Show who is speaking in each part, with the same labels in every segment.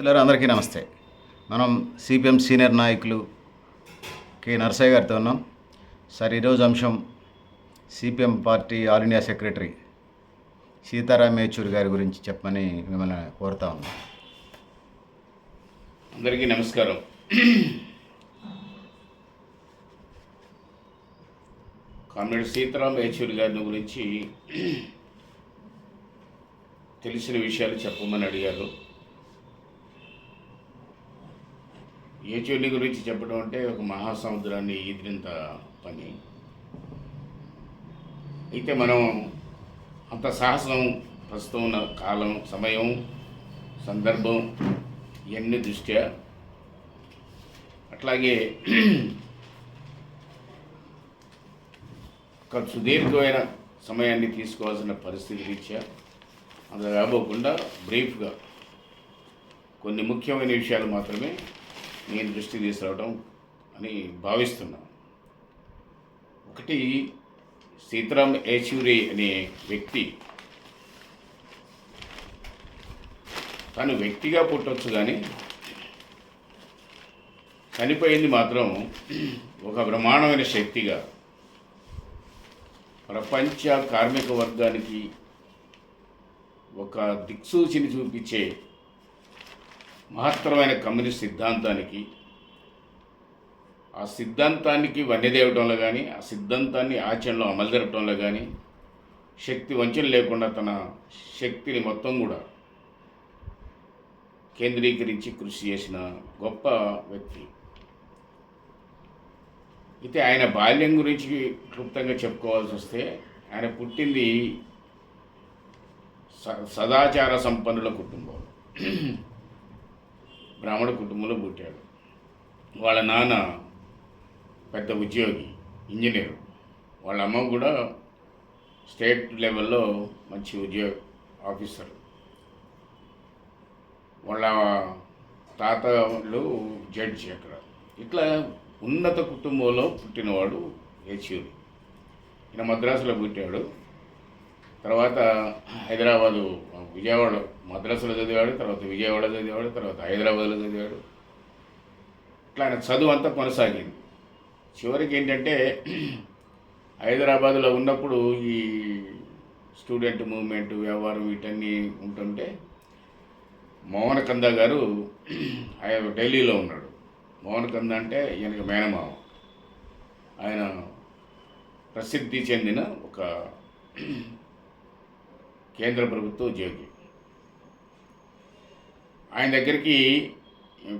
Speaker 1: మిత్రులారా అందరికీ నమస్తే. మనం సిపిఎం సీనియర్ నాయకులు కె నరసయ్య గారితో ఉన్నాం. సార్ ఈరోజు అంశం CPM party all India secretary Sitaram Yechury గారి గురించి చెప్పమని మిమ్మల్ని కోరుతా ఉన్నాం.
Speaker 2: అందరికీ నమస్కారం. కామ్రేడ్ సీతారాం యేచూరి గారిని గురించి తెలిసిన విషయాలు చెప్పమని అడిగారు. యేచూరిని గురించి చెప్పడం అంటే ఒక మహాసముద్రాన్ని ఈదినంత పని. అయితే మనం అంత సాహసం ప్రస్తుతం ఉన్న కాలం సమయం సందర్భం ఇవన్నీ దృష్ట్యా అట్లాగే ఒక సుదీర్ఘమైన సమయాన్ని తీసుకోవాల్సిన పరిస్థితి రీత్యా అందులో రాబోకుండా బ్రీఫ్గా కొన్ని ముఖ్యమైన విషయాలు మాత్రమే నేను దృష్టికి తీసుకురావడం అని భావిస్తున్నాను. ఒకటి సీతారాం యేచూరి అనే వ్యక్తి తను వ్యక్తిగా పుట్టవచ్చు కానీ చనిపోయింది మాత్రం ఒక బ్రహ్మాండమైన శక్తిగా ప్రపంచ కార్మిక వర్గానికి ఒక దిక్సూచిని చూపించే మహత్తరమైన కమ్యూనిస్ట్ సిద్ధాంతానికి ఆ సిద్ధాంతానికి వన్యదేవటంలో కానీ ఆ సిద్ధాంతాన్ని ఆచరణలో అమలు జరపడంలో కానీ శక్తి వంచన లేకుండా తన శక్తిని మొత్తం కూడా కేంద్రీకరించి కృషి చేసిన గొప్ప వ్యక్తి. అయితే ఆయన బాల్యం గురించి క్లుప్తంగా చెప్పుకోవాల్సి వస్తే ఆయన పుట్టింది స- సదాచార సంపన్నుల కుటుంబం. బ్రాహ్మణ కుటుంబంలో పుట్టాడు. వాళ్ళ నాన్న పెద్ద ఉద్యోగి ఇంజనీర్. వాళ్ళ అమ్మ కూడా స్టేట్ లెవెల్లో మంచి ఉద్యోగ ఆఫీసర్. వాళ్ళ తాత వాళ్ళు జడ్జి అక్కడ. ఇట్లా ఉన్నత కుటుంబంలో పుట్టినవాడు యచూరి. ఈయన మద్రాసులో పుట్టాడు. తర్వాత హైదరాబాదు విజయవాడ మద్రాసులో చదివాడు తర్వాత విజయవాడ చదివాడు తర్వాత హైదరాబాద్లో చదివాడు. ఇట్లా ఆయన చదువు అంతా కొనసాగింది. చివరికి ఏంటంటే హైదరాబాద్లో ఉన్నప్పుడు ఈ స్టూడెంట్ మూవ్మెంట్ వ్యవహారం వీటన్నీ ఉంటుంటే మోహన్ కంద గారు ఆయన ఢిల్లీలో ఉన్నాడు. మోహన్ కంద అంటే ఈయనకి మేనమావ ఆయన ప్రసిద్ధి చెందిన ఒక కేంద్ర ప్రభుత్వ ఉద్యోగి. ఆయన దగ్గరికి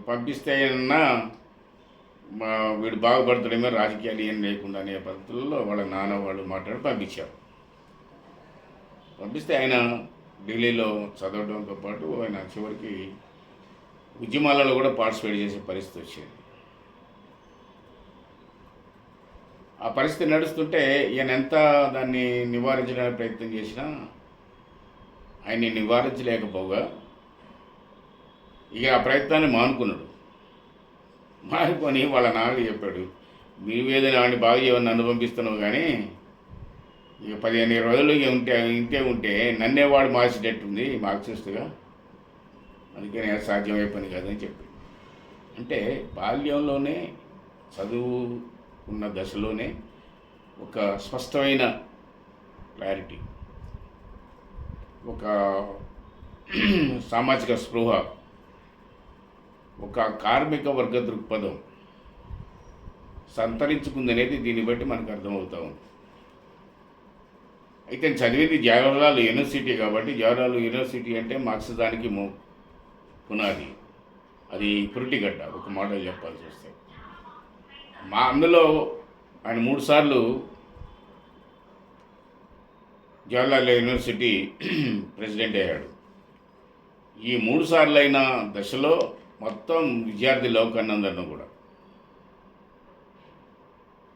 Speaker 2: పంపిస్తే అన్నా మా వీడు బాగుపడతాడేమో రాజకీయాలు ఏం లేకుండా అనే పద్ధతుల్లో వాళ్ళ నాన్న వాళ్ళు మాట్లాడి పంపించారు. పంపిస్తే ఆయన ఢిల్లీలో చదవడంతో పాటు ఆయన చివరికి ఉద్యమాలలో కూడా పార్టిసిపేట్ చేసే పరిస్థితి వచ్చింది. ఆ పరిస్థితి నడుస్తుంటే ఈయన ఎంత దాన్ని నివారించడానికి ప్రయత్నం చేసినా ఆయన్ని నివారించలేకపోగా ఇక ఆ ప్రయత్నాన్ని మానుకున్నాడు. మానుకొని వాళ్ళ నాన్నకి చెప్పాడు మీవేదైనా వాడిని బాగా చేయమని నన్ను పంపిస్తున్నావు కానీ ఇక పదిహేను రోజులు ఇక ఉంటే ఇంతే ఉంటే నన్నే వాడు మార్చేటట్టుంది మార్క్సిస్ట్గా అందుకని అది సాధ్యమయ్యే పని కాదని చెప్పి. అంటే బాల్యంలోనే చదువు ఉన్న దశలోనే ఒక స్పష్టమైన క్లారిటీ. ఒక సామాజిక స్పృహ ఒక కార్మిక వర్గ దృక్పథం సంతరించుకుందనేది దీన్ని బట్టి మనకు అర్థమవుతా ఉంది. అయితే చదివింది జవహర్లాల్ యూనివర్సిటీ కాబట్టి జవహర్లాల్ యూనివర్సిటీ అంటే మార్క్సిజానికి ము పునాది. అది పురిటిగడ్డ ఒక మోడల్ చెప్పాల్సి వస్తే. మా అందులో ఆయన మూడుసార్లు జవహర్లాల్ యూనివర్సిటీ ప్రెసిడెంట్ అయ్యాడు. ఈ మూడు సార్లైన దశలో మొత్తం విద్యార్థి లోకానందను కూడా.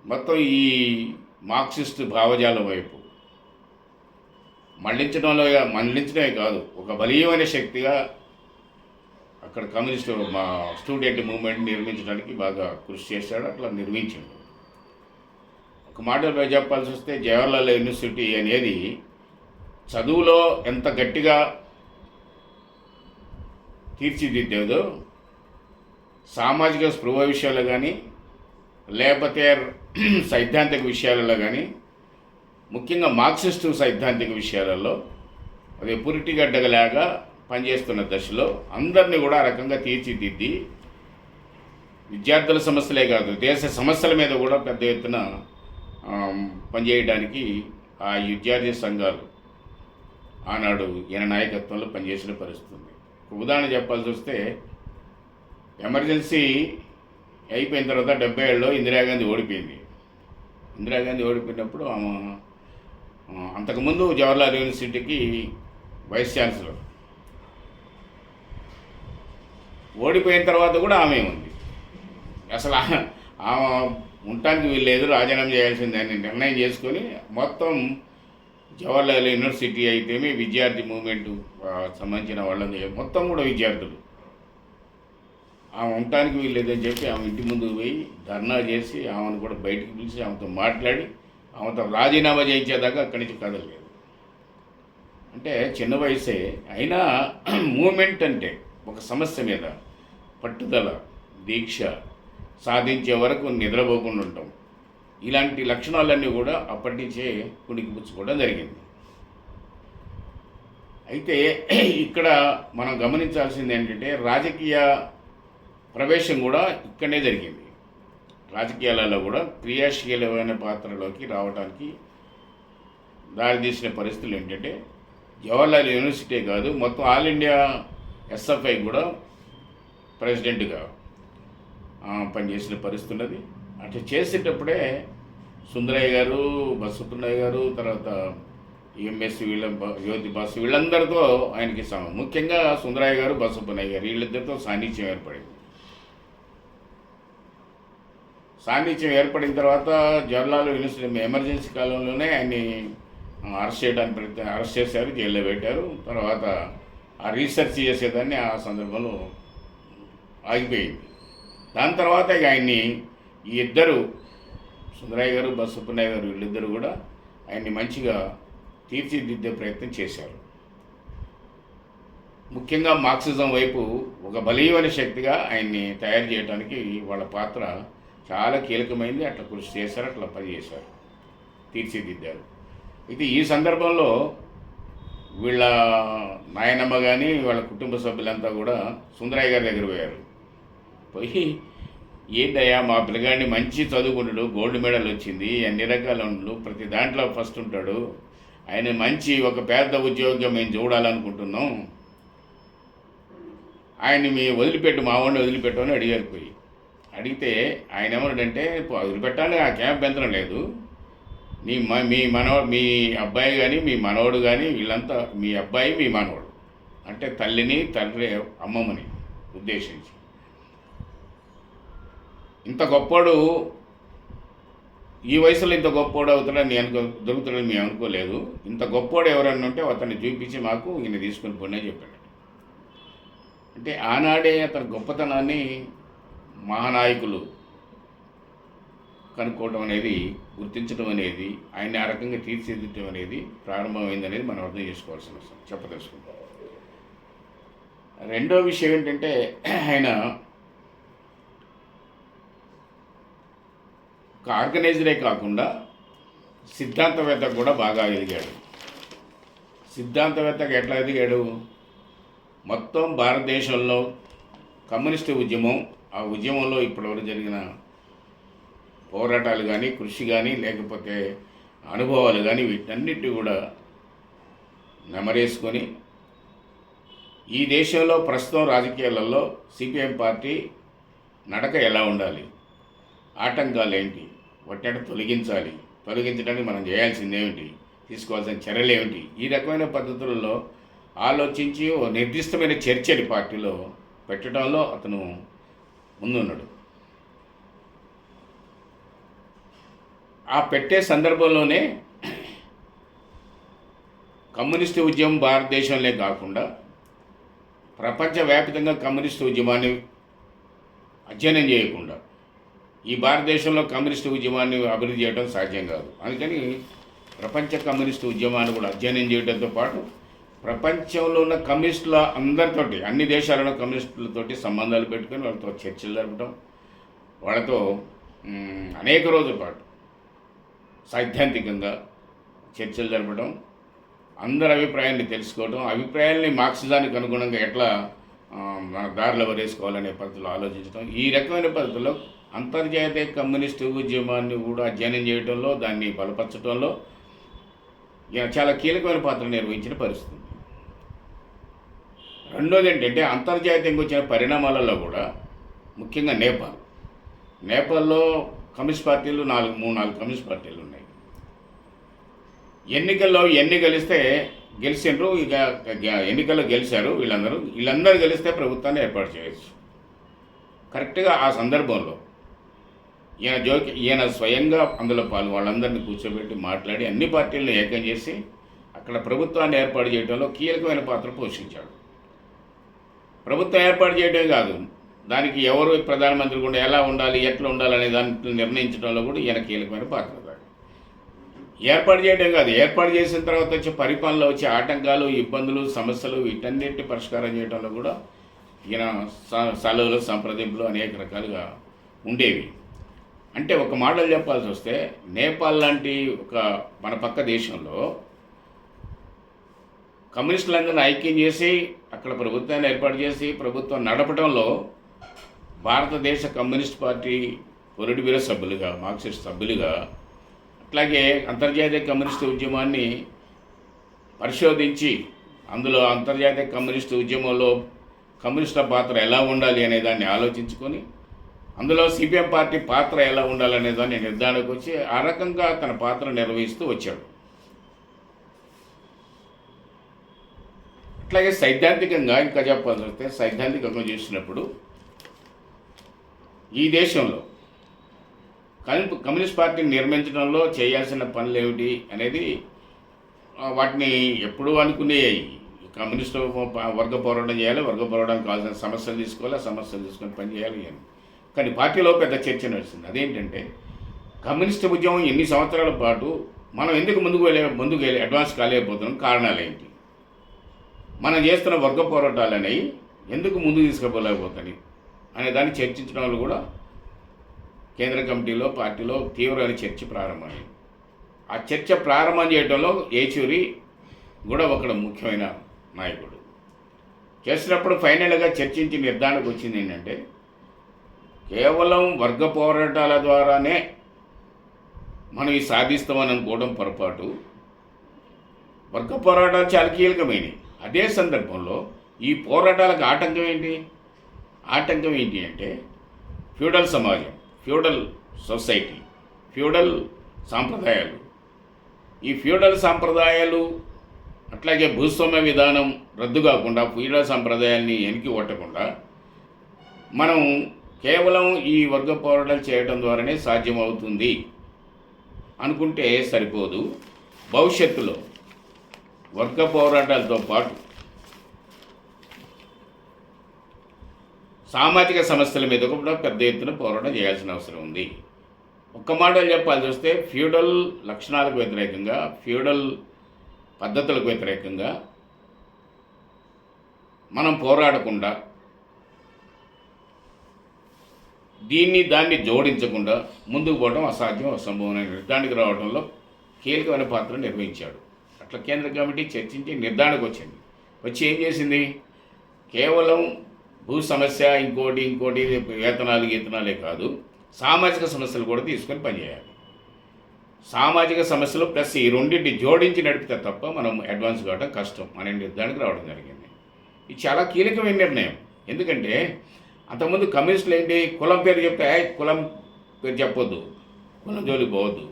Speaker 2: మొత్తం ఈ మార్క్సిస్ట్ భావజాలం వైపు. మళ్ళించడంలో మళ్ళించడమే కాదు ఒక బలీయమైన శక్తిగా అక్కడ కమ్యూనిస్ట్ మా స్టూడెంట్ మూవ్మెంట్ నిర్మించడానికి బాగా కృషి చేశాడు అట్లా నిర్మించాడు. ఒక మాటలపై చెప్పాల్సి వస్తే జవహర్లాల్ యూనివర్సిటీ అనేది చదువులో ఎంత గట్టిగా తీర్చిదిద్దేదో సామాజిక స్పృహ విషయాల్లో కానీ లేకపోతే సైద్ధాంతిక విషయాలలో కానీ ముఖ్యంగా మార్క్సిస్టు సైద్ధాంతిక విషయాలలో అది పురిటిగడ్డగలాగా పనిచేస్తున్న దశలో అందరినీ కూడా ఆ రకంగా తీర్చిదిద్ది విద్యార్థుల సమస్యలే కాదు దేశ సమస్యల మీద కూడా పెద్ద ఎత్తున పనిచేయడానికి ఆ విద్యార్థి సంఘాలు ఆనాడు ఈయన నాయకత్వంలో పనిచేసిన పరిస్థితి ఉంది ఉదాహరణ చెప్పాల్సి వస్తే ఎమర్జెన్సీ అయిపోయిన తర్వాత డెబ్బై ఏళ్ళలో ఇందిరాగాంధీ ఓడిపోయింది. ఇందిరాగాంధీ ఓడిపోయినప్పుడు ఆమె అంతకుముందు జవహర్లాల్ యూనివర్సిటీకి వైస్ ఛాన్సలర్. ఓడిపోయిన తర్వాత కూడా ఆమె ఉంది. అసలు ఆమె ఉండటానికి వీల్లేదు రాజీనామా చేయాల్సిందని నిర్ణయం చేసుకొని మొత్తం జవహర్లాల్ యూనివర్సిటీ అయితేమి విద్యార్థి మూమెంట్ సంబంధించిన వాళ్ళని మొత్తం కూడా విద్యార్థులు. ఆమె ఉండటానికి వీల్లేదని చెప్పి ఆమె ఇంటి ముందు పోయి ధర్నా చేసి ఆమెను కూడా బయటకు పిలిచి ఆమెతో మాట్లాడి ఆమెతో రాజీనామా చేయించేదాకా అక్కడి నుంచి కదలలేదు. అంటే చిన్న వయసే అయినా మూమెంట్ అంటే ఒక సమస్య మీద పట్టుదల దీక్ష సాధించే వరకు నిద్రపోకుండా ఉంటాం. ఇలాంటి లక్షణాలన్నీ కూడా అప్పటి నుంచే పుణికిపుచ్చుకోవడం జరిగింది. అయితే ఇక్కడ మనం గమనించాల్సింది ఏంటంటే రాజకీయ ప్రవేశం కూడా ఇక్కడనే జరిగింది. రాజకీయాలలో కూడా క్రియాశీలమైన పాత్రలోకి రావడానికి దారితీసిన పరిస్థితులు ఏంటంటే జవహర్లాల్ యూనివర్సిటీ కాదు మొత్తం ఆల్ ఇండియా ఎస్ఎఫ్ఐ కూడా ప్రెసిడెంట్గా పనిచేసిన పరిస్థితి ఉన్నది. అట్లా చేసేటప్పుడే సుందరయ్య గారు బసుపున్నయ్య గారు తర్వాత ఎంఎస్ వీళ్ళ యువతి బస్సు వీళ్ళందరితో ఆయనకి సమ ముఖ్యంగా సుందరయ్య గారు బసుపున్నయ్య గారు వీళ్ళిద్దరితో సాన్నిధ్యం ఏర్పడింది. సాన్నిధ్యం ఏర్పడిన తర్వాత జవహర్లాల్ యూనివర్సిటీ ఎమర్జెన్సీ కాలంలోనే ఆయన్ని అరెస్ట్ చేయడానికి ప్రయత్నం అరెస్ట్ చేశారు జైల్లో పెట్టారు. తర్వాత ఆ రీసెర్చ్ చేసేదాన్ని ఆ సందర్భంలో ఆగిపోయింది. దాని తర్వాత ఇక ఆయన్ని ఈ ఇద్దరు సుందరయ్య గారు బసప్పన్నయ్య గారు వీళ్ళిద్దరు కూడా ఆయన్ని మంచిగా తీర్చిదిద్దే ప్రయత్నం చేశారు. ముఖ్యంగా మార్క్సిజం వైపు ఒక బలీయమైన శక్తిగా ఆయన్ని తయారు చేయడానికి వాళ్ళ పాత్ర చాలా కీలకమైంది. అట్లా కృషి చేశారు అట్లా పనిచేశారు తీర్చిదిద్దారు. అయితే ఈ సందర్భంలో వీళ్ళ నాయనమ్మ కానీ వాళ్ళ కుటుంబ సభ్యులంతా కూడా సుందరయ్య గారి దగ్గర పోయారు. పోయి ఏంటయ్యా మా పిల్లగాడిని మంచి చదువుకుంటాడు గోల్డ్ మెడల్ వచ్చింది అన్ని రకాల ఉండు ప్రతి దాంట్లో ఫస్ట్ ఉంటాడు. ఆయన మంచి ఒక పెద్ద ఉద్యోగం మేము చూడాలనుకుంటున్నాం. ఆయన్ని మీ వదిలిపెట్టు మా వాడిని వదిలిపెట్టు అని అడిగారు పోయి. అడిగితే ఆయన ఏమన్నాడంటే వదిలిపెట్టాలి ఆ క్యాంప్ పెంచడం లేదు. మీ మ మీ మనవ మీ అబ్బాయి కానీ మీ మనవడు కానీ వీళ్ళంతా మీ అబ్బాయి మీ మనవడు. అంటే తల్లిని తండ్రి అమ్మమ్మని ఉద్దేశించి. ఇంత గొప్పోడు ఈ వయసులో ఇంత గొప్పోడు అవుతాడని నేను అనుకో దొరుకుతాడని మేము అనుకోలేదు. ఇంత గొప్పోడు ఎవరన్నా ఉంటే అతన్ని చూపించి మాకు ఈయన తీసుకుని పోనే చెప్పాడు. అంటే ఆనాడే అతని గొప్పతనాన్ని మహానాయకులు కనుక్కోవడం అనేది గుర్తించడం అనేది ఆయన ఆ రకంగా తీర్చిదిద్దడం అనేది ప్రారంభమైంది అనేది మనం అర్థం చేసుకోవాల్సిన అవసరం. చెప్పదలుచుకుంటాం రెండో విషయం ఏంటంటే ఆయన ఒక ఆర్గనైజరే కాకుండా సిద్ధాంతవేత్తకు కూడా బాగా ఎదిగాడు. సిద్ధాంతవేత్తకు ఎట్లా ఎదిగాడు? మొత్తం భారతదేశంలో కమ్యూనిస్టు ఉద్యమం ఆ ఉద్యమంలో ఇప్పటివరకు జరిగిన పోరాటాలు కానీ కృషి కానీ లేకపోతే అనుభవాలు కానీ వీటన్నిటి కూడా నెమరేసుకొని ఈ దేశంలో ప్రస్తుతం రాజకీయాలలో సిపిఎం పార్టీ నడక ఎలా ఉండాలి? ఆటంకాలు ఏంటి వాటిని తొలగించాలి. తొలగించడానికి మనం చేయాల్సింది ఏమిటి? తీసుకోవాల్సిన చర్యలు ఏమిటి? ఈ రకమైన పద్ధతులలో ఆలోచించి ఓ నిర్దిష్టమైన చర్చని పార్టీలో పెట్టడంలో అతను ముందున్నాడు. ఆ పెట్టే సందర్భంలోనే కమ్యూనిస్టు ఉద్యమం భారతదేశంలో కాకుండా ప్రపంచవ్యాప్తంగా కమ్యూనిస్టు ఉద్యమాన్ని అధ్యయనం చేయకుండా ఈ భారతదేశంలో కమ్యూనిస్టు ఉద్యమాన్ని అభివృద్ధి చేయడం సాధ్యం కాదు. అందుకని ప్రపంచ కమ్యూనిస్టు ఉద్యమాన్ని కూడా అధ్యయనం చేయడంతో పాటు ప్రపంచంలో ఉన్న కమ్యూనిస్టుల అందరితోటి అన్ని దేశాలలో కమ్యూనిస్టులతోటి సంబంధాలు పెట్టుకొని వాళ్ళతో చర్చలు జరపడం వాళ్ళతో అనేక రోజుల పాటు సైద్ధాంతికంగా చర్చలు జరపడం అందరి అభిప్రాయాన్ని తెలుసుకోవడం అభిప్రాయాల్ని మార్క్సిజానికి అనుగుణంగా ఎట్లా మన దారిలో వరేసుకోవాలనే పద్ధతిలో ఆలోచించడం ఈ రకమైన పద్ధతిలో అంతర్జాతీయ కమ్యూనిస్టు ఉద్యమాన్ని కూడా అధ్యయనం చేయడంలో దాన్ని బలపరచడంలో చాలా కీలకమైన పాత్ర నిర్వహించిన పరిస్థితి. రెండోది ఏంటంటే అంతర్జాతీయంగా వచ్చిన పరిణామాలలో కూడా ముఖ్యంగా నేపాల్. నేపాల్లో కమ్యూనిస్ట్ పార్టీలు నాలుగు మూడు నాలుగు కమ్యూనిస్ట్ పార్టీలు ఉన్నాయి. ఎన్నికల్లో ఎన్ని గెలిస్తే గెలిచిండ్రు ఇక ఎన్నికల్లో గెలిచారు వీళ్ళందరూ. వీళ్ళందరూ గెలిస్తే ప్రభుత్వాన్ని ఏర్పాటు చేయొచ్చు. కరెక్ట్గా ఆ సందర్భంలో ఈయన జోకి ఈయన స్వయంగా అందులో పాలు వాళ్ళందరినీ కూర్చోబెట్టి మాట్లాడి అన్ని పార్టీలను ఏకం చేసి అక్కడ ప్రభుత్వాన్ని ఏర్పాటు చేయడంలో కీలకమైన పాత్ర పోషించాడు. ప్రభుత్వం ఏర్పాటు చేయడమే కాదు దానికి ఎవరు ప్రధానమంత్రి కూడా ఎలా ఉండాలి ఎట్లా ఉండాలి అనే దాన్ని నిర్ణయించడంలో కూడా ఈయన కీలకమైన పాత్ర ఏర్పాటు చేయడం కాదు ఏర్పాటు చేసిన తర్వాత వచ్చే పరిపాలనలో వచ్చే ఆటంకాలు ఇబ్బందులు సమస్యలు వీటన్నిటి పరిష్కారం చేయడంలో కూడా ఈయన స- సెలవులు సంప్రదింపులు అనేక రకాలుగా ఉండేవి. అంటే ఒక మాటలు చెప్పాల్సి వస్తే నేపాల్ లాంటి ఒక మన పక్క దేశంలో కమ్యూనిస్టులందరినీ ఐక్యం చేసి అక్కడ ప్రభుత్వాన్ని ఏర్పాటు చేసి ప్రభుత్వం నడపడంలో భారతదేశ కమ్యూనిస్ట్ పార్టీ పొలిట్ బ్యూరో సభ్యులుగా మార్క్సిస్ట్ సభ్యులుగా అట్లాగే అంతర్జాతీయ కమ్యూనిస్టు ఉద్యమాన్ని పరిశోధించి అందులో అంతర్జాతీయ కమ్యూనిస్టు ఉద్యమంలో కమ్యూనిస్టుల పాత్ర ఎలా ఉండాలి అనే దాన్ని ఆలోచించుకొని అందులో సిపిఎం పార్టీ పాత్ర ఎలా ఉండాలనే దాన్ని నిర్ధారణకు వచ్చి ఆ రకంగా తన పాత్ర నిర్వహిస్తూ వచ్చాడు. అట్లాగే సైద్ధాంతికంగా ఇంకా చెప్పాల్సి సైద్ధాంతికంగా చూసినప్పుడు ఈ దేశంలో కమ్యూనిస్ట్ పార్టీని నిర్మించడంలో చేయాల్సిన పనులు ఏమిటి అనేది వాటిని ఎప్పుడూ అనుకునేవి కమ్యూనిస్టు వర్గ పోరాటం చేయాలి వర్గ పోరాటం కావాల్సిన సమస్యలు తీసుకోవాలి ఆ సమస్యలు తీసుకొని పని చేయాలి అని. కానీ పార్టీలో పెద్ద చర్చ నడుస్తుంది. అదేంటంటే కమ్యూనిస్ట్ ఉద్యమం ఎన్ని సంవత్సరాల పాటు మనం ఎందుకు ముందుకు వెళ్ళే ముందుకు వెళ్ళి అడ్వాన్స్ కాలేకపోతున్నాం కారణాలు ఏంటి మనం చేస్తున్న వర్గ పోరాటాలు అనేవి ఎందుకు ముందుకు తీసుకుపోలేకపోతాయి అనే దాన్ని చర్చించడంలో కూడా కేంద్ర కమిటీలో పార్టీలో తీవ్రమైన చర్చ ప్రారంభమైంది. ఆ చర్చ ప్రారంభం చేయడంలో ఏచూరి కూడా ఒకడు ముఖ్యమైన నాయకుడు. చేసినప్పుడు ఫైనల్గా చర్చించి నిర్ధారణకు వచ్చింది ఏంటంటే కేవలం వర్గ పోరాటాల ద్వారానే మనం ఈ సాధిస్తామని అనుకోవడం పొరపాటు. వర్గ పోరాటాలు చాలా కీలకమైనవి. అదే సందర్భంలో ఈ పోరాటాలకు ఆటంకం ఏంటి? ఆటంకం ఏంటి అంటే ఫ్యూడల్ సమాజం ఫ్యూడల్ సొసైటీ ఫ్యూడల్ సాంప్రదాయాలు. ఈ ఫ్యూడల్ సాంప్రదాయాలు అట్లాగే భూస్వామ్య విధానం రద్దు కాకుండా ఫ్యూడల్ సాంప్రదాయాల్ని వెనక్కి కొట్టకుండా మనం కేవలం ఈ వర్గ పోరాటాలు చేయడం ద్వారానే సాధ్యమవుతుంది అనుకుంటే సరిపోదు. భవిష్యత్తులో వర్గ పోరాటాలతో పాటు సామాజిక సమస్యల మీద కూడా పెద్ద ఎత్తున పోరాటం చేయాల్సిన అవసరం ఉంది. ఒక్క మాటలు చెప్పాల్సి వస్తే ఫ్యూడల్ లక్షణాలకు వ్యతిరేకంగా ఫ్యూడల్ పద్ధతులకు వ్యతిరేకంగా మనం పోరాడకుండా దీన్ని దాన్ని జోడించకుండా ముందుకు పోవడం అసాధ్యం అసంభవమైన నిర్ధానికి రావడంలో కీలకమైన పాత్ర నిర్వహించాడు. అట్లా కేంద్ర కమిటీ చర్చించి నిర్ధారణకు వచ్చింది. వచ్చి ఏం చేసింది? కేవలం భూ సమస్య ఇంకోటి ఇంకోటి వేతనాలు గీతనాలే కాదు సామాజిక సమస్యలు కూడా తీసుకొని పనిచేయాలి. సామాజిక సమస్యలు ప్లస్ ఈ రెండింటిని జోడించి నడిపితే తప్ప మనం అడ్వాన్స్ కావడం కష్టం. అనే నిర్ధారణకు రావడం జరిగింది. ఇది చాలా కీలకమైన నిర్ణయం. ఎందుకంటే అంతకుముందు కమ్యూనిస్టులు ఏంటి? కులం పేరు చెప్తే కులం పేరు చెప్పొద్దు. కులం జోలికి పోవద్దు.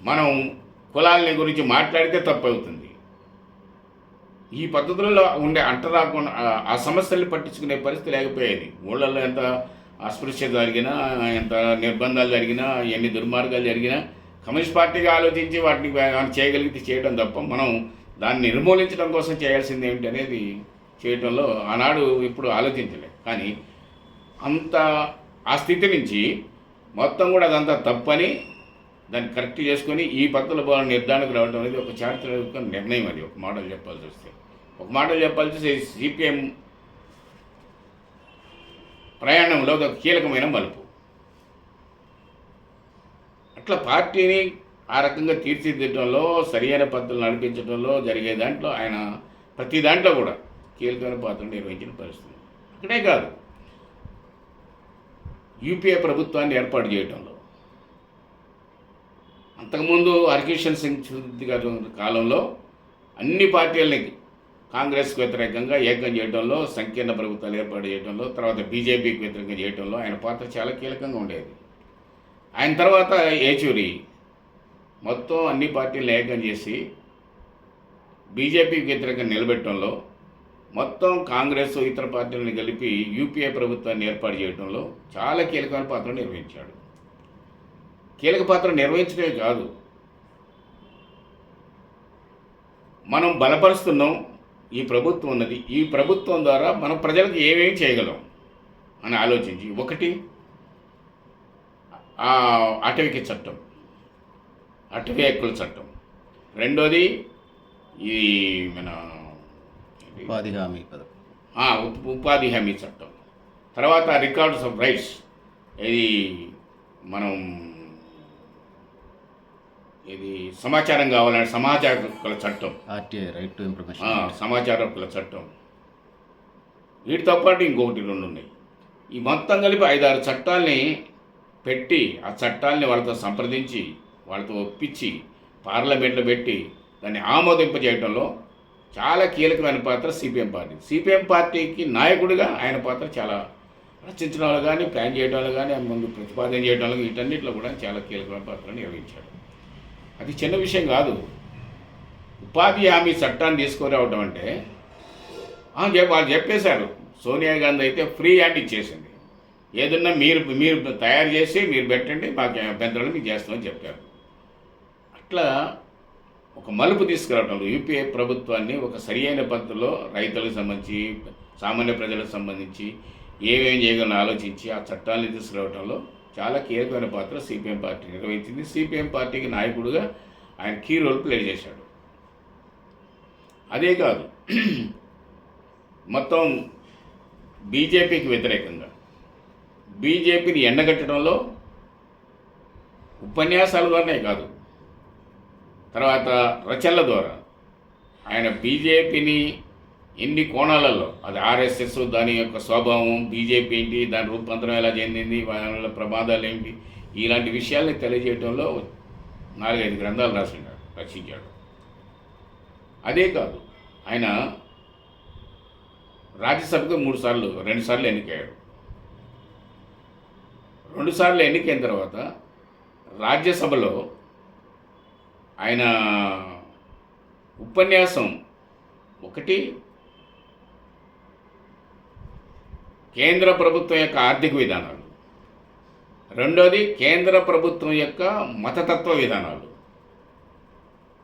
Speaker 2: మనం కులాలని గురించి మాట్లాడితే తప్పు అవుతుంది ఈ పద్ధతులలో ఉండే అంటరాకుండా ఆ- ఆ సమస్యల్ని పట్టించుకునే పరిస్థితి లేకపోయేది. ఊళ్ళల్లో ఎంత అస్పృశ్యత జరిగినా ఎంత నిర్బంధాలు జరిగినా ఎన్ని దుర్మార్గాలు జరిగినా కమ్యూనిస్ట్ పార్టీగా ఆలోచించి వాటిని చేయగలిగితే చేయడం తప్ప మనం దాన్ని నిర్మూలించడం కోసం చేయాల్సింది ఏమిటి అనేది చేయడంలో ఆనాడు ఇప్పుడు ఆలోచించలేదు. కానీ అంత ఆ స్థితి నుంచి మొత్తం కూడా అదంతా తప్పని దాన్ని కరెక్ట్ చేసుకొని ఈ పద్ధతుల బాగా నిర్ధారణకు రావడం అనేది ఒక చారిత్రక నిర్ణయం అది. ఒక మాటలు చెప్పాల్సి వస్తే. ఒక మాటలు చెప్పాల్సి వస్తే సిపిఎం ప్రయాణంలో ఒక కీలకమైన మలుపు. అట్లా పార్టీని ఆ రకంగా తీర్చిదిద్దడంలో సరియైన పద్ధతులు నడిపించడంలో జరిగే దాంట్లో ఆయన ప్రతి దాంట్లో కూడా కీలకమైన పాత్ర నిర్వహించిన పరిస్థితి. అక్కడే కాదు. యూపీఏ ప్రభుత్వాన్ని ఏర్పాటు చేయడంలో అంతకుముందు హరికిషన్ సింగ్ గారి కాలంలో అన్ని పార్టీలని కాంగ్రెస్కు వ్యతిరేకంగా ఏకం చేయడంలో సంకీర్ణ ప్రభుత్వాలు ఏర్పాటు చేయడంలో తర్వాత బీజేపీకి వ్యతిరేకంగా చేయడంలో ఆయన పాత్ర చాలా కీలకంగా ఉండేది. ఆయన తర్వాత ఏచూరి మొత్తం అన్ని పార్టీలను ఏకం చేసి బీజేపీకి వ్యతిరేకంగా నిలబెట్టడంలో మొత్తం కాంగ్రెస్ ఇతర పార్టీలను కలిపి యూపీఏ ప్రభుత్వాన్ని ఏర్పాటు చేయడంలో చాలా కీలకమైన పాత్ర నిర్వహించాడు. కీలక పాత్ర నిర్వహించడమే కాదు మనం బలపరుస్తున్నాం ఈ ప్రభుత్వం ఉన్నది ఈ ప్రభుత్వం ద్వారా మనం ప్రజలకు ఏమేమి చేయగలం అని ఆలోచించి ఒకటి అటవిక చట్టం అటవీ హక్కుల చట్టం. రెండోది ఈ మన
Speaker 1: ఉపాధి హామీ పథకం.
Speaker 2: ఉపాధి హామీ చట్టం. తర్వాత రికార్డ్స్ ఆఫ్ రైట్స్. ఇది మనం ఇది సమాచారం కావాలంటే సమాచార హక్కుల చట్టం.
Speaker 1: ఆర్టీఐ రైట్ టు ఇన్ఫర్మేషన్
Speaker 2: సమాచార హక్కుల చట్టం. వీటితో పాటు ఇంకొకటి రెండు ఉన్నాయి. ఈ మొత్తం కలిపి ఐదారు చట్టాల్ని పెట్టి ఆ చట్టాలని వాళ్ళతో సంప్రదించి వాళ్ళతో ఒప్పించి పార్లమెంట్లో పెట్టి దాన్ని ఆమోదింపజేయడంలో చాలా కీలకమైన పాత్ర సిపిఎం పార్టీ. సిపిఎం పార్టీకి నాయకుడిగా ఆయన పాత్ర చాలా రచించడంలో కానీ ప్లాన్ చేయడంలో కానీ ముందు ప్రతిపాదన చేయడంలో వీటన్నిటిలో కూడా చాలా కీలకమైన పాత్ర నిర్వహించాడు. అది చిన్న విషయం కాదు. ఉపాధి హామీ చట్టాన్ని తీసుకురావడం అంటే ఆ, వాళ్ళు చెప్పేశారు. సోనియా గాంధీ అయితే ఫ్రీ హ్యాండ్ ఇచ్చేసింది. ఏదన్నా మీరు మీరు తయారు చేసి మీరు పెట్టండి మాకు పెద్దలు మీకు చేస్తామని చెప్పారు. అట్లా ఒక మలుపు తీసుకురావడంలో యూపీఏ ప్రభుత్వాన్ని ఒక సరియైన పద్ధతిలో రైతులకు సంబంధించి సామాన్య ప్రజలకు సంబంధించి ఏమేం చేయగలని ఆలోచించి ఆ చట్టాన్ని తీసుకురావడంలో చాలా కీలకమైన పాత్ర సిపిఎం పార్టీ నిర్వహించింది. సిపిఎం పార్టీకి నాయకుడిగా ఆయన కీ రోల్ ప్లే చేశాడు. అదే కాదు మొత్తం బీజేపీకి వ్యతిరేకంగా బీజేపీని ఎండగట్టడంలో ఉపన్యాసాలు ద్వారానే కాదు తర్వాత రచనల ద్వారా. ఆయన బీజేపీని ఎన్ని కోణాలలో అది ఆర్ఎస్ఎస్ దాని యొక్క స్వభావం బీజేపీ ఏంటి దాని రూపాంతరం ఎలా చెందింది వాళ్ళ ప్రమాదాలు ఏంటి ఇలాంటి విషయాల్ని తెలియజేయడంలో నాలుగైదు గ్రంథాలు రాసిండాడు రచించాడు. అదే కాదు ఆయన రాజ్యసభకు మూడు సార్లు రెండుసార్లు ఎన్నికయ్యాడు. రెండుసార్లు ఎన్నికైన తర్వాత రాజ్యసభలో ఆయన ఉపన్యాసం ఒకటి కేంద్ర ప్రభుత్వం యొక్క ఆర్థిక విధానాలు. రెండోది కేంద్ర ప్రభుత్వం యొక్క మతతత్వ విధానాలు.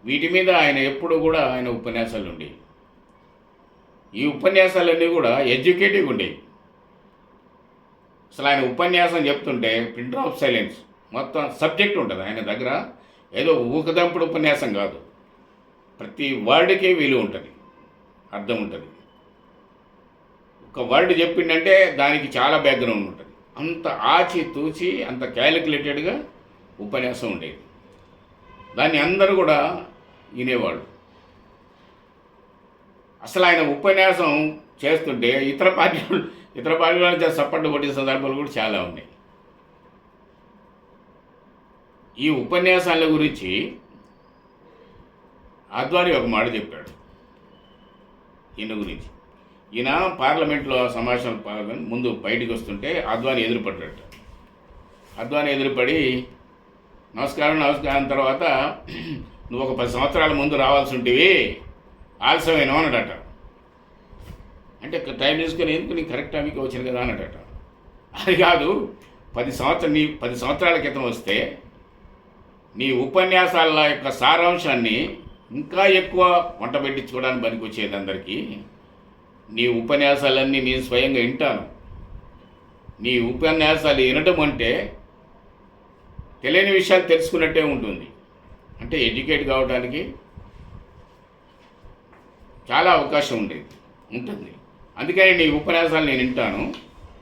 Speaker 2: వీటి మీద ఆయన ఎప్పుడు కూడా ఆయన ఉపన్యాసాలు ఉండేవి ఈ ఉపన్యాసాలన్నీ కూడా ఎడ్యుకేటివ్ ఉండేవి అసలు ఆయన ఉపన్యాసం చెప్తుంటే ప్రింటర్ ఆఫ్ సైలెన్స్ మొత్తం సబ్జెక్ట్ ఉంటుంది ఆయన దగ్గర. ఏదో ఊకదంపుడు ఉపన్యాసం కాదు. ప్రతి వర్డ్కి విలువ ఉంటుంది. అర్థం ఉంటుంది. ఒక వర్డ్ చెప్పిండంటే దానికి చాలా బ్యాక్గ్రౌండ్ ఉంటుంది. అంత ఆచి తూచి అంత క్యాలిక్యులేటెడ్గా ఉపన్యాసం ఉండేది. దాన్ని అందరూ కూడా వినేవాళ్ళు. అసలు ఆయన ఉపన్యాసం చేస్తుంటే ఇతర పార్టీలు ఇతర పార్టీల నుంచి సపోర్ట్ కొట్టిన సందర్భాలు కూడా చాలా ఉన్నాయి. ఈ ఉపన్యాసాల గురించి అద్వాని ఒక మాట చెప్పాడు. ఈయన గురించి. ఈయన పార్లమెంట్లో సమావేశం పాల్గొని ముందు బయటికి వస్తుంటే అద్వాని ఎదురుపడ్డాడు. అద్వాని ఎదురుపడి నమస్కారం నమస్కారం తర్వాత నువ్వు ఒక పది సంవత్సరాల ముందు రావాల్సి ఉంటివి ఆలస్యమైనవు అన్నాడట. అంటే టైం తీసుకుని ఎందుకు నీకు కరెక్ట్ టైంకి వచ్చింది కదా అన్నాడట. అది కాదు పది సంవత్సరం నీ పది సంవత్సరాల క్రితం వస్తే నీ ఉపన్యాసాల యొక్క సారాంశాన్ని ఇంకా ఎక్కువ వంట పెట్టించుకోవడానికి పనికి వచ్చేది అందరికీ. నీ ఉపన్యాసాలన్నీ నేను స్వయంగా వింటాను. నీ ఉపన్యాసాలు వినటం అంటే తెలియని విషయాలు తెలుసుకున్నట్టే ఉంటుంది. అంటే ఎడ్యుకేట్ కావడానికి చాలా అవకాశం ఉండేది ఉంటుంది. అందుకని నీ ఉపన్యాసాలు నేను వింటాను.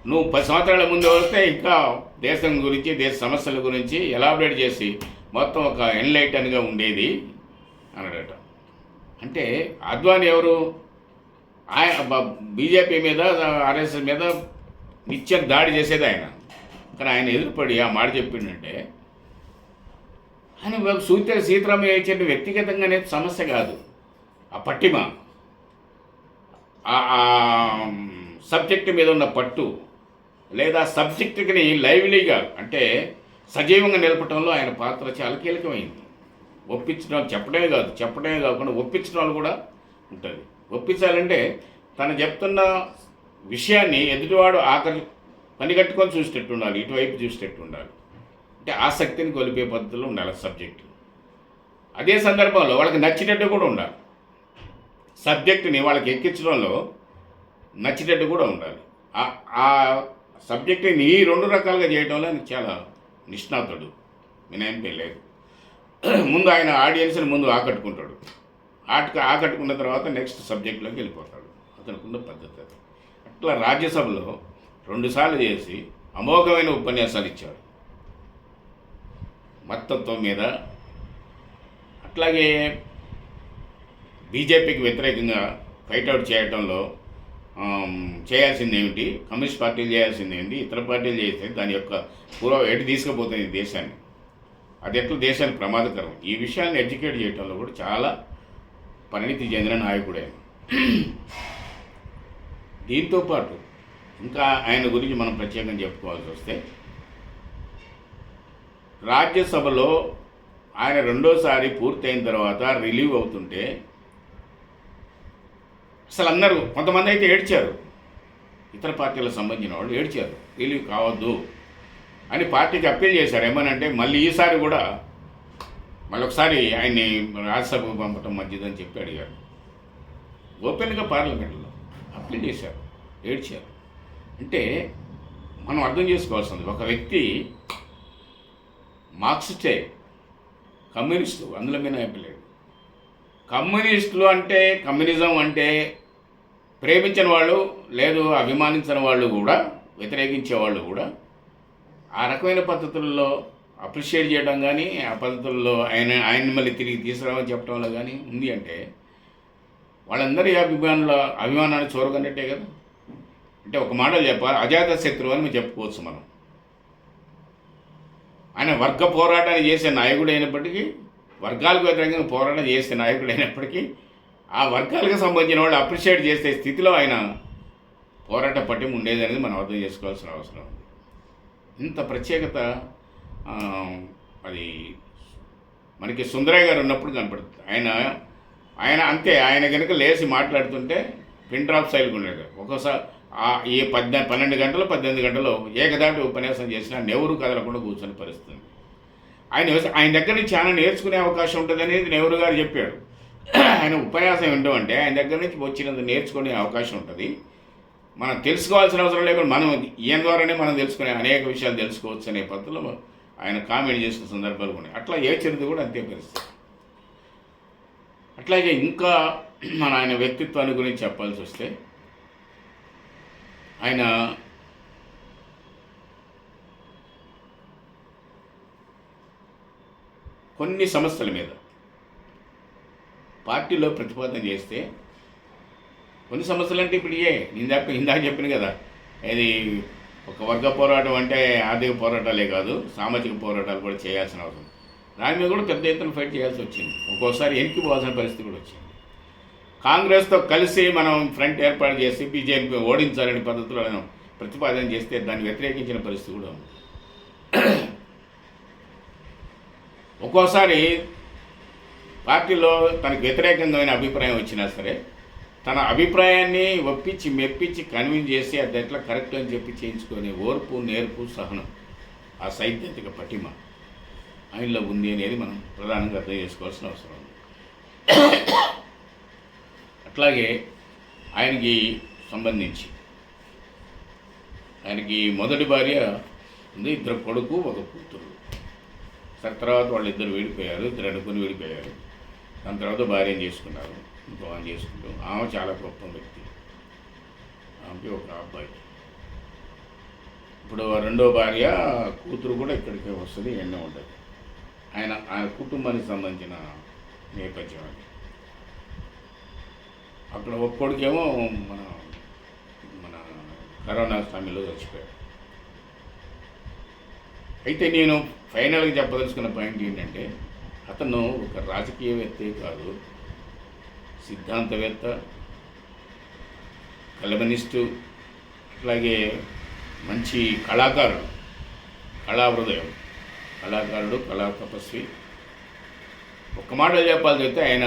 Speaker 2: నువ్వు పది సంవత్సరాల ముందు వస్తే ఇంకా దేశం గురించి దేశ సమస్యల గురించి ఎలాబరేట్ చేసి మొత్తం ఒక ఎన్లైటన్గా ఉండేది అన్నాడట. అంటే అద్వాని ఎవరు? ఆయన బీజేపీ మీద ఆర్ఎస్ఎస్ మీద నిత్యం దాడి చేసేది ఆయన. కానీ ఆయన ఎదురుపడి ఆ మాట చెప్పిండంటే ఆయన సూత్ర సీతారామయ్య ఇచ్చిన వ్యక్తిగతంగానే సమస్య కాదు. ఆ పట్టిమ ఆ- సబ్జెక్ట్ మీద ఉన్న పట్టు లేదా సబ్జెక్టుని లైవ్లీగా అంటే సజీవంగా నిలపడంలో ఆయన పాత్ర చాలా కీలకమైంది. ఒప్పించడం చెప్పడమే కాదు చెప్పడమే కాకుండా ఒప్పించడం వాళ్ళు కూడా ఉంటుంది ఒప్పించాలంటే తను చెప్తున్న విషయాన్ని ఎదుటివాడు ఆకలి పని కట్టుకొని చూసేటట్టు ఉండాలి ఇటువైపు చూసేటట్టు ఉండాలి. అంటే ఆసక్తిని కొలిపే పద్ధతిలో ఉండాలి సబ్జెక్టు. అదే సందర్భంలో వాళ్ళకి నచ్చినట్టు కూడా ఉండాలి. సబ్జెక్టుని వాళ్ళకి ఎక్కించడంలో నచ్చినట్టు కూడా ఉండాలి. ఆ- సబ్జెక్టుని ఈ రెండు రకాలుగా చేయడంలో చాలా నిష్ణాతుడు. వినయం లేదు. ముందు ఆయన ఆడియన్స్ని ముందు ఆకట్టుకుంటాడు. ఆట ఆకట్టుకున్న తర్వాత నెక్స్ట్ సబ్జెక్ట్లోకి వెళ్ళిపోతాడు. అతనుకున్న పద్ధతి అది. అట్లా రాజ్యసభలో రెండుసార్లు చేసి అమోఘమైన ఉపన్యాసాలు ఇచ్చాడు. మత్తత్వం మీద అట్లాగే బీజేపీకి వ్యతిరేకంగా ఫైట్అవుట్ చేయడంలో చేయాల్సింది ఏమిటి కమ్యూనిస్ట్ పార్టీలు చేయాల్సింది ఏంటి ఇతర పార్టీలు చేస్తే దాని యొక్క పూర్వ ఎటు తీసుకుపోతుంది దేశాన్ని? అది ఎట్లా దేశానికి ప్రమాదకరం? ఈ విషయాన్ని ఎడ్యుకేట్ చేయడంలో కూడా చాలా పరిణితి చెందిన నాయకుడే. దీంతో పాటు ఇంకా ఆయన గురించి మనం ప్రత్యేకంగా చెప్పుకోవాల్సి వస్తే రాజ్యసభలో ఆయన రెండోసారి పూర్తయిన తర్వాత రిలీవ్ అవుతుంటే అసలు అందరూ కొంతమంది అయితే ఏడ్చారు. ఇతర పార్టీలకు సంబంధించిన వాళ్ళు ఏడ్చారు. రిలీవ్ కావద్దు అని పార్టీకి అప్పీల్ చేశారు. ఏమనంటే మళ్ళీ ఈసారి కూడా మళ్ళీ ఒకసారి ఆయన్ని రాజ్యసభకు పంపటం మంచిదని చెప్పి అడిగారు. ఓపెన్గా పార్లమెంట్లో అప్పీల్ చేశారు. ఏడ్చారు. అంటే మనం అర్థం చేసుకోవాల్సింది ఒక వ్యక్తి మార్క్సిస్టే కమ్యూనిస్టు అందులో మీద లేదు కమ్యూనిస్టులు అంటే కమ్యూనిజం అంటే ప్రేమించిన వాళ్ళు లేదు అభిమానించిన వాళ్ళు కూడా వ్యతిరేకించే వాళ్ళు కూడా ఆ రకమైన పద్ధతుల్లో అప్రిషియేట్ చేయడం కానీ ఆ పద్ధతుల్లో ఆయన ఆయన మళ్ళీ తిరిగి తీసుకురావని చెప్పడంలో కానీ ఉంది అంటే వాళ్ళందరి అభిమానుల అభిమానాన్ని చూరగన్నట్టే కదా. అంటే ఒక మాటలు చెప్పాలి అజాత శత్రువు అని మేము చెప్పుకోవచ్చు మనం. ఆయన వర్గ పోరాటాన్ని చేసే నాయకుడు అయినప్పటికీ వర్గాలకు వ్యతిరేకంగా పోరాటం చేసే నాయకుడు అయినప్పటికీ ఆ వర్గాలకు సంబంధించిన వాళ్ళు అప్రిషియేట్ చేసే స్థితిలో ఆయన పోరాట పట్టిం ఉండేది అనేది మనం అర్థం చేసుకోవాల్సిన అవసరం ఉంది. ఇంత ప్రత్యేకత అది మనకి సుందరయ్య గారు ఉన్నప్పుడు కనపడుతుంది. ఆయన ఆయన అంతే ఆయన కనుక లేచి మాట్లాడుతుంటే పిన్ డ్రాప్ సైల్గా ఉండేది. ఒక్కోసారి ఈ పద్దె పన్నెండు గంటలు పద్దెనిమిది గంటలు ఏకదాటి ఉపన్యాసం చేసినా నెవరు కదలకుండా కూర్చొని పరిస్థితి ఆయన ఆయన దగ్గర నుంచి చాలా నేర్చుకునే అవకాశం ఉంటుంది అనేది నెహ్రూ గారు చెప్పాడు. ఆయన ఉపన్యాసం ఏంటో అంటే ఆయన దగ్గర నుంచి వచ్చినంత నేర్చుకునే అవకాశం ఉంటుంది. మనం తెలుసుకోవాల్సిన అవసరం లేకుండా మనం ఈయన ద్వారానే మనం తెలుసుకునే అనేక విషయాలు తెలుసుకోవచ్చు అనే పద్ధతిలో ఆయన కామెంట్ చేసిన సందర్భాలు ఉన్నాయి. అట్లా ఏ చరిత్ర కూడా అంతే పరిస్థితి. అట్లాగే ఇంకా మన ఆయన వ్యక్తిత్వాన్ని గురించి చెప్పాల్సి వస్తే ఆయన కొన్ని సమస్యల మీద పార్టీలో ప్రతిపాదన చేస్తే కొన్ని సమస్యలు అంటే ఇప్పుడు ఏ ఇందాక ఇందాక చెప్పిన కదా. ఇది ఒక వర్గ పోరాటం అంటే ఆర్థిక పోరాటాలే కాదు సామాజిక పోరాటాలు కూడా చేయాల్సిన అవసరం. దాని మీద కూడా పెద్ద ఎత్తున ఫైట్ చేయాల్సి వచ్చింది. ఒక్కోసారి ఎనికి పోవాల్సిన పరిస్థితి కూడా వచ్చింది. కాంగ్రెస్తో కలిసి మనం ఫ్రంట్ ఏర్పాటు చేసి బీజేపీ ఓడించాలనే పద్ధతిలో మనం ప్రతిపాదన చేస్తే దాన్ని వ్యతిరేకించిన పరిస్థితి కూడా ఉంది. ఒక్కోసారి పార్టీలో తనకు వ్యతిరేకంగా అభిప్రాయం వచ్చినా సరే తన అభిప్రాయాన్ని ఒప్పించి మెప్పించి కన్విన్స్ చేసి అది ఎట్లా కరెక్ట్ అని చెప్పి చేయించుకొని ఓర్పు నేర్పు సహనం ఆ సైద్ధాంతిక పటిమ ఆయనలో ఉంది అనేది మనం ప్రధానంగా అర్థం చేసుకోవాల్సిన అవసరం ఉంది. అట్లాగే ఆయనకి సంబంధించి ఆయనకి మొదటి భార్య ఉంది ఇద్దరు కొడుకు ఒక కూతురు. తర్వాత వాళ్ళు ఇద్దరు విడిపోయారు ఇద్దరు అనుకుని విడిపోయారు. దాని తర్వాత భార్యను చేసుకున్నారు ఇంకో ఆమె చేసుకుంటూ. ఆమె చాలా గొప్ప వ్యక్తి. ఆమెకి ఒక అబ్బాయి. ఇప్పుడు రెండో భార్య కూతురు కూడా ఇక్కడికే వస్తుంది ఎన్నో ఉంటుంది. ఆయన ఆయన కుటుంబానికి సంబంధించిన నేపథ్యం అది. అక్కడ ఒక్కొడికేమో మన మన కరోనా సమయంలో చచ్చిపోయాడు. అయితే నేను ఫైనల్గా చెప్పదలుచుకున్న పాయింట్ ఏంటంటే అతను ఒక రాజకీయవేత్తే కాదు సిద్ధాంతవేత్త కలమనిస్టు అట్లాగే మంచి కళాకారుడు కళా హృదయం కళాకారుడు కళా తపస్వి. ఒక్క మాట చెప్పాలి చెప్తే ఆయన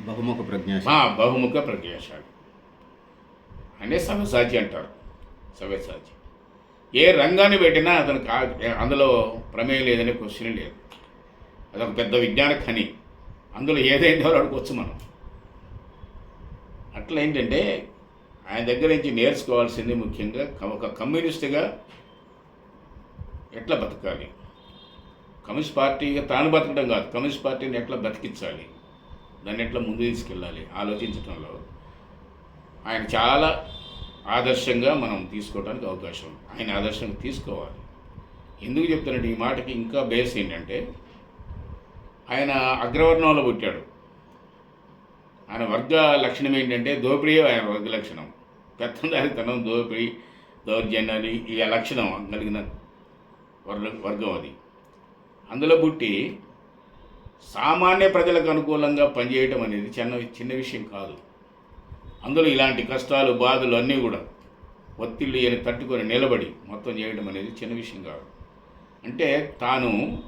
Speaker 1: బహుముఖ ప్రజ్ఞ
Speaker 2: బహుముఖ ప్రజ్ఞాశాలి. అంటే సవ్యసాచి అంటారు. సవ్యసాచి ఏ రంగాన్ని పెట్టినా అతను కా అందులో ప్రమేయం లేదనే క్వశ్చన్ లేదు. అదొక పెద్ద విజ్ఞాన ఖని. అందులో ఏదైందో అడుకోవచ్చు మనం. అట్లా ఏంటంటే ఆయన దగ్గర నుంచి నేర్చుకోవాల్సింది ముఖ్యంగా ఒక కమ్యూనిస్ట్గా ఎట్లా బతకాలి? కమ్యూనిస్ట్ పార్టీగా తాను బతకడం కాదు కమ్యూనిస్ట్ పార్టీని ఎట్లా బతికించాలి? దాన్ని ఎట్లా ముందు తీసుకెళ్ళాలి? ఆలోచించడంలో ఆయన చాలా ఆదర్శంగా మనం తీసుకోవడానికి అవకాశం ఉంది. ఆయన ఆదర్శంగా తీసుకోవాలి. ఎందుకు చెప్తానంటే ఈ మాటకి ఇంకా బేస్ ఏంటంటే ఆయన అగ్రవర్ణంలో పుట్టాడు. ఆయన వర్గ లక్షణం ఏంటంటే దోపిడీ ఆయన వర్గ లక్షణం. పెత్తందారితనం దోపిడీ దౌర్జన్యాలు ఈ లక్షణం కలిగిన వర్గ వర్గం అది. అందులో పుట్టి సామాన్య ప్రజలకు అనుకూలంగా పనిచేయటం అనేది చిన్న చిన్న విషయం కాదు. అందులో ఇలాంటి కష్టాలు బాధలు అన్నీ కూడా ఒత్తిళ్ళు అని తట్టుకొని నిలబడి మొత్తం చేయడం అనేది చిన్న విషయం కాదు. అంటే తాను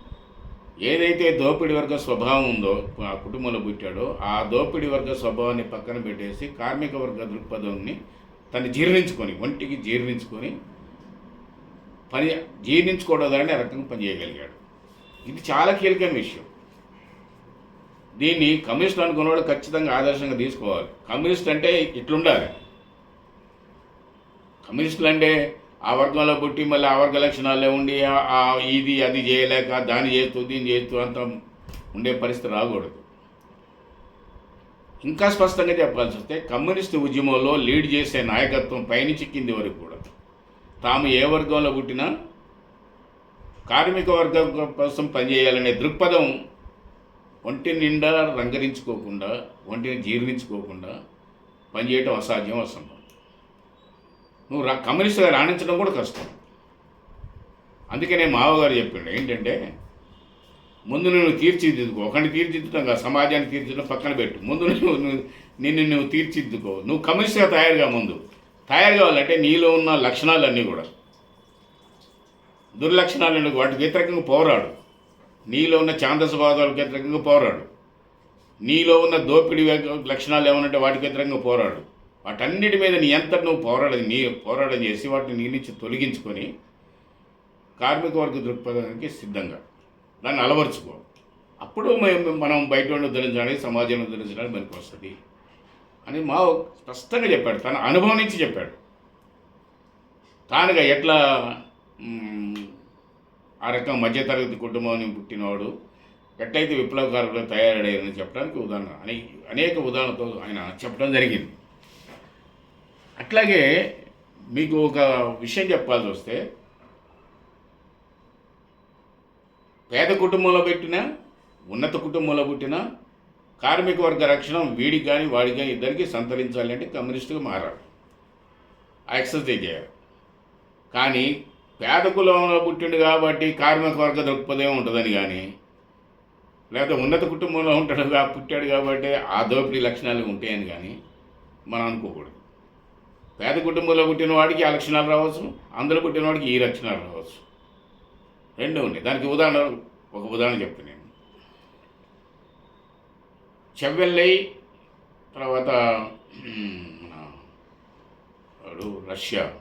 Speaker 2: ఏదైతే దోపిడీ వర్గ స్వభావం ఉందో ఆ కుటుంబంలో పుట్టాడో ఆ దోపిడీ వర్గ స్వభావాన్ని పక్కన పెట్టేసి కార్మిక వర్గ దృక్పథాన్ని తను జీర్ణించుకొని ఒంటికి జీర్ణించుకొని పని జీర్ణించుకోవడం ద్వారా రకంగా పనిచేయగలిగాడు ఇది చాలా కీలకమైన విషయం. దీన్ని కమ్యూనిస్ట్ అనుకున్నవాడు ఖచ్చితంగా ఆదర్శంగా తీసుకోవాలి. కమ్యూనిస్ట్ అంటే ఇట్లుండాలి. కమ్యూనిస్టులు అంటే ఆ వర్గంలో పుట్టి మళ్ళీ ఆ వర్గ లక్షణాల్లో ఉండి ఇది అది చేయలేక దాన్ని చేస్తూ దీన్ని చేస్తూ అంత ఉండే పరిస్థితి రాకూడదు. ఇంకా స్పష్టంగా చెప్పాల్సి వస్తే కమ్యూనిస్టు ఉద్యమంలో లీడ్ చేసే నాయకత్వం పైనుంచి కింది వరకు కూడా. తాము ఏ వర్గంలో పుట్టినా కార్మిక వర్గం కోసం పనిచేయాలనే దృక్పథం ఒంటి నిండా రంగరించుకోకుండా ఒంటిని జీర్ణించుకోకుండా పనిచేయటం అసాధ్యం అసంభవం. నువ్వు రా కమ్యూనిస్టుగా రాణించడం కూడా కష్టం. అందుకనే మావగారు చెప్పిండు ఏంటంటే ముందు నువ్వు తీర్చిదిద్దుకో. ఒకరిని తీర్చిదిద్దడం కాదు సమాజాన్ని తీర్చిదిద్దడం పక్కన పెట్టు. ముందు నువ్వు నువ్వు- నిన్ను నువ్వు తీర్చిదిద్దుకో. నువ్వు కమ్యూనిస్ట్గా తయారుగా ముందు. తయారు కావాలంటే నీలో ఉన్న లక్షణాలన్నీ కూడా. దుర్లక్షణాలను వాటికి వ్యతిరేకంగా పోరాడు. నీలో ఉన్న ఛాందసవాదాలకు వ్యతిరేకంగా పోరాడు. నీలో ఉన్న దోపిడీ లక్షణాలు ఏమనంటే వాటికి వ్యతిరేకంగా పోరాడు. వాటన్నిటి మీద నీ ఎంత నువ్వు పోరాడని నీ పోరాటం చేసి వాటిని నీ నుంచి తొలగించుకొని కార్మిక వర్గ దృక్పథానికి సిద్ధంగా. దాన్ని అలవరుచుకో. అప్పుడు మేము మనం బయట ఉద్ధరించడానికి సమాజంలో ఉద్ధరించడానికి మనకు వస్తుంది అని మా స్పష్టంగా చెప్పాడు. తన అనుభవం నుంచి చెప్పాడు. తానుగా ఎట్లా ఆ రకం మధ్యతరగతి కుటుంబాన్ని పుట్టినవాడు ఎట్టయితే విప్లవకారులు తయారయ్యారని చెప్పడానికి ఉదాహరణ. అనే అనేక ఉదాహరణతో ఆయన చెప్పడం జరిగింది. అట్లాగే మీకు ఒక విషయం చెప్పాల్సి వస్తే పేద కుటుంబంలో పెట్టినా ఉన్నత కుటుంబంలో పుట్టినా కార్మిక వర్గ రక్షణ వీడికి కానీ వాడికి కానీ ఇద్దరికి సంతరించాలి అంటే కమ్యూనిస్టుగా మారాలి. ఎక్సర్సైజ్ చేయాలి. కానీ పేద కులంలో పుట్టిండు కాబట్టి కార్మిక వర్గ దృక్పథం ఉంటుందని కానీ లేకపోతే ఉన్నత కుటుంబంలో ఉంటాడు కా- పుట్టాడు కాబట్టి ఆ దోపిడీ లక్షణాలు ఉంటాయని కానీ మనం అనుకోకూడదు. పేద కుటుంబంలో పుట్టిన వాడికి ఆ లక్షణాలు రావచ్చు అందులో పుట్టిన వాడికి ఈ లక్షణాలు రావచ్చు. రెండు ఉన్నాయి. దానికి ఉదాహరణ ఒక ఉదాహరణ చెప్తాను నేను. చెవ్వెల్లై తర్వాత మన వాడు రష్యా